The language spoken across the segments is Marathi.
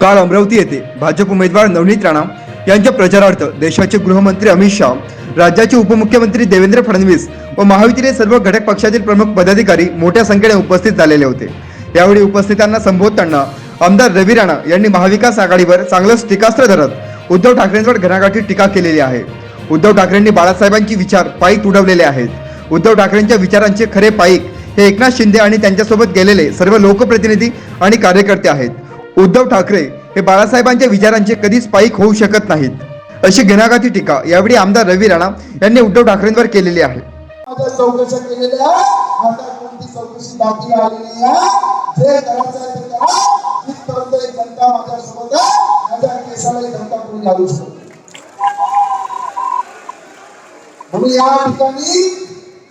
काल अमरावती येथे भाजप उमेदवार नवनीत राणा यांच्या प्रचारार्थ देशाचे गृहमंत्री अमित शहा राज्याचे उपमुख्यमंत्री देवेंद्र फडणवीस व महायुतीने सर्व घटक पक्षातील प्रमुख पदाधिकारी मोठ्या संख्येने उपस्थित झालेले होते. यावेळी उपस्थितांना संबोधताना आमदार रवी राणा यांनी महाविकास आघाडीवर चांगलंच टीकास्त्र धरत उद्धव ठाकरेंवर घणाघाती टीका केलेली आहे. उद्धव ठाकरेंनी बाळासाहेबांची विचार पायी तुडवलेले आहेत. उद्धव ठाकरेंच्या विचारांचे खरे पाईक हे एकनाथ शिंदे आणि त्यांच्यासोबत गेलेले सर्व लोकप्रतिनिधी आणि कार्यकर्ते आहेत. उद्धव ठाकरे हे बाळासाहेबांच्या विचारांचे कधीच पाईक होऊ शकत नाहीत. अशी घणाघाती टीका यावेळी आमदार रवी राणा यांनी उद्धव ठाकरेंवर केलेली आहे. चौकशा केलेल्या आता कोणती चौकशी बाकी आलेली आहे? जे करायचं आहे ते करा. माझ्या केसाला कोणी घालू म्हणून या ठिकाणी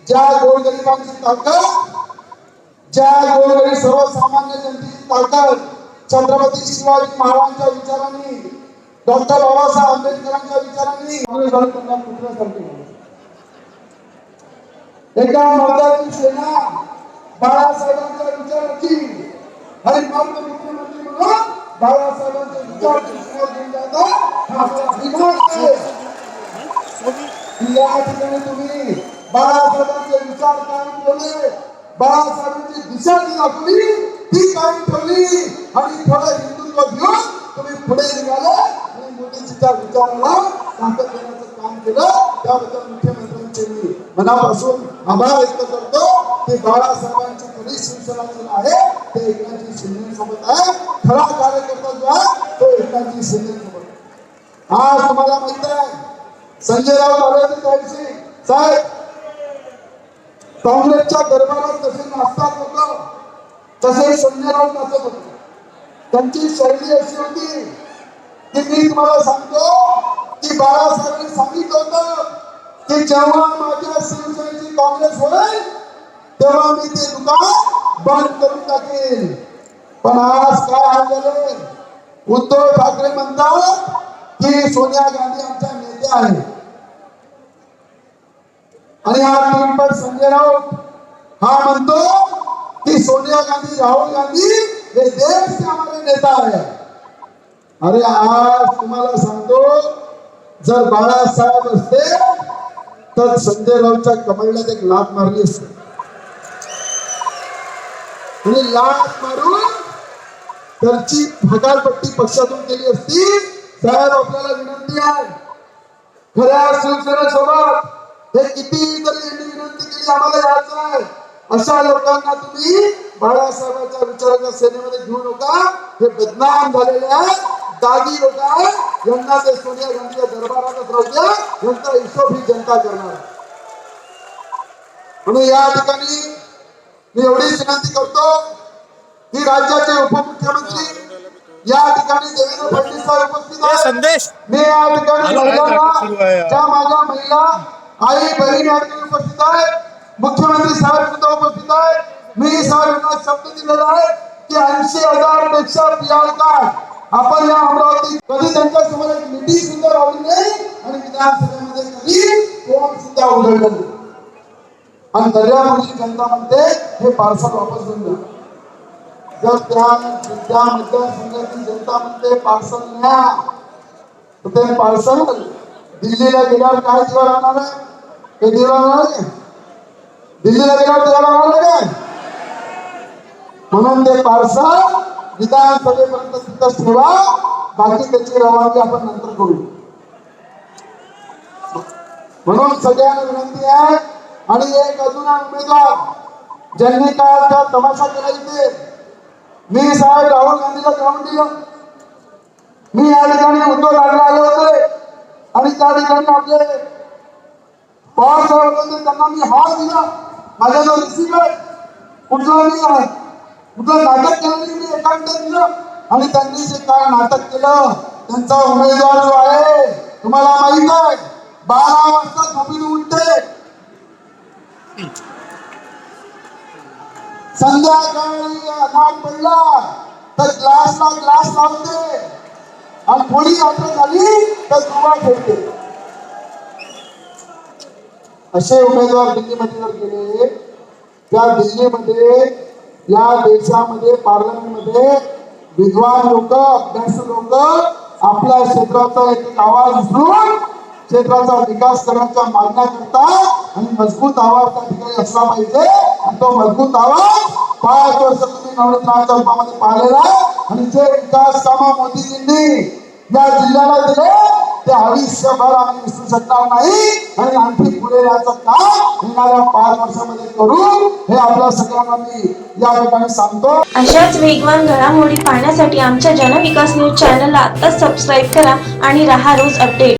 ज्या गोरगरिबांची ताकद ज्या गोरगरीब सर्वसामान्य जनतेची ताकद छत्रपती शिवाजी महाराजांच्या विचारांनी डॉक्टर बाबासाहेब आंबेडकरांच्या विचारांनी काँग्रेस त्यांना कुठल्यासारखे झाले. एका मर्दाची सेना बाळासाहेबांच्या विचाराची आणि मर्द मुख्यमंत्री म्हणून बाळासाहेबांचे विचार समोर घेऊन जाता हा आपला अभिमान आहे की या ठिकाणी तुम्ही बाळासाहेबांचे विचार कायम ठेवले बाळासाहेबांची दिशा जी दाखवली ती कायम ठेवली आणि थोडं हिंदुत्व घेऊन तुम्ही पुढे निघाले. आणि मोदीजीच्या विचाराला ताकद देण्याचं काम केलं. त्याबद्दल मुख्यमंत्र्यांचे मी मनापासून आभार व्यक्त करतो. की बाळासाहेबांची खरी शिवसेना जी आहे ते एकनाथजी शिंदेसोबत आहे. खरा कार्यकर्ता जो आहे तो एकनाथजी शिंदेसोबत आहे. आज तुम्हाला माहीत आहे संजय राऊत आले होते साहेब काँग्रेसच्या दरबारात लोक तसे संजय नाचत होते त्यांची शैली अशी होती की मी तुम्हाला सांगतो की बाळासाहेबांनी सांगितलं होतं की जेव्हा माझ्या शिवसेनेची काँग्रेस होईल तेव्हा मी ते दुकान बंद करून टाकेल पण आज काय हाल झाले उद्धव ठाकरे म्हणतात की सोनिया गांधी आमच्या नेत्या आहेत आणि हा टीमपट संजय राऊत हा म्हणतो सोनिया गांधी राहुल गांधी हे देश के हमारे नेता आहे अरे आज तुम्हाला सांगतो जर बाळासाहेब असते तर संजय राऊतच्या कमळण्यात एक लाभ मारली असते. आणि लाट मारून त्यांची भगालपट्टी पक्षातून केली असती. साहेब आपल्याला विनंती आहे. खऱ्या शिवसेनेसोबत हे किती तरी विनंती केली आम्हाला यायचं आहे. अशा लोकांना तुम्ही बाळासाहेबांच्या विचाराच्या सेनेमध्ये घेऊ नका. हे बदनाम झालेले आहेत. दागी लोक आहेत. यांना ते सोनिया गांधीच्या दरबारातच राहू द्या. यांचा हिशोब ही जनता करणार म्हणून या ठिकाणी मी एवढीच विनंती करतो की राज्याचे उपमुख्यमंत्री या ठिकाणी देवेंद्र फडणवीस साहेब उपस्थित ये आहेत संदेश. मी या ठिकाणी महिलांना सुरू माझ्या महिला आई बहीण या ठिकाणी उपस्थित आहेत. मुख्यमंत्री साहेब सुद्धा उपस्थित आहेत मी साहेबांना शब्द दिलेला आहे की ऐंशी हज़ार पेक्षा पियाळ काय आपण या अमरावती कधी त्यांच्या समोर एक मिटिंग सुद्धा लावली नाही आणि विधानसभेमध्ये कधी कोण जनता हे पार्सल वापस मतदारसंघाची जनता दिल्लीला गेल्यावर दिवा राहणार काय म्हणून ते पार्सल विधानसभेपर्यंत तिथंच ठेवा. बाकी त्याची रवानगी आपण नंतर करू. म्हणून सगळ्यांना विनंती आहे. आणि एक अजून आहे उमेदवार ज्यांनी काय तमाशा केला इथे. मी साहेब राहुल गांधीला जाऊन दिलं मी या ठिकाणी उद्धव ठाकरे आले होते. आणि त्या ठिकाणी आपले पवार साहेब होते त्यांना मी हार दिला. माझ्या नाव रिसिव्ह आहे. कुठला मी आहे कुठलं नाटक केलं नाही मी एकांत दिलं आणि त्यांनी जे काय नाटक केलं त्यांचा उमेदवार जो आहे तुम्हाला माहीत आहे बारा वाजता झोपीन उठते. संध्याकाळी अनाथ पडला तर ग्लासला ग्लास लावते. आणि थोडी यात्रा झाली तर दुवा ठेवते. असे उमेदवार दिल्लीमध्ये जर गेले. त्या दिल्लीमध्ये या देशामध्ये पार्लमेंटमध्ये विद्वान लोक अभ्यास लोक आपल्या क्षेत्राचा एक आवाज उचलून क्षेत्राचा विकास करण्याच्या मागण्या करतात आणि मजबूत आवाज त्या ठिकाणी असला पाहिजे. आणि तो मजबूत आवाज पाच वर्ष तुम्ही नवनीत रूपामध्ये पाहिलेला आणि जे विकास कामा मोदीजींनी या जिल्ह्याला दिले ते आयुष्यभर आम्ही विसरू शकणार नाही आणि आणखी पुढे याचं काम येणाऱ्या पाच वर्षामध्ये करू हे आपल्या सगळ्यांना मी या ठिकाणी सांगतो. अशाच वेगवान घडामोडी पाहण्यासाठी आमच्या जनविकास न्यूज चॅनलला आत्ताच सबस्क्राईब करा आणि रहा रोज अपडेट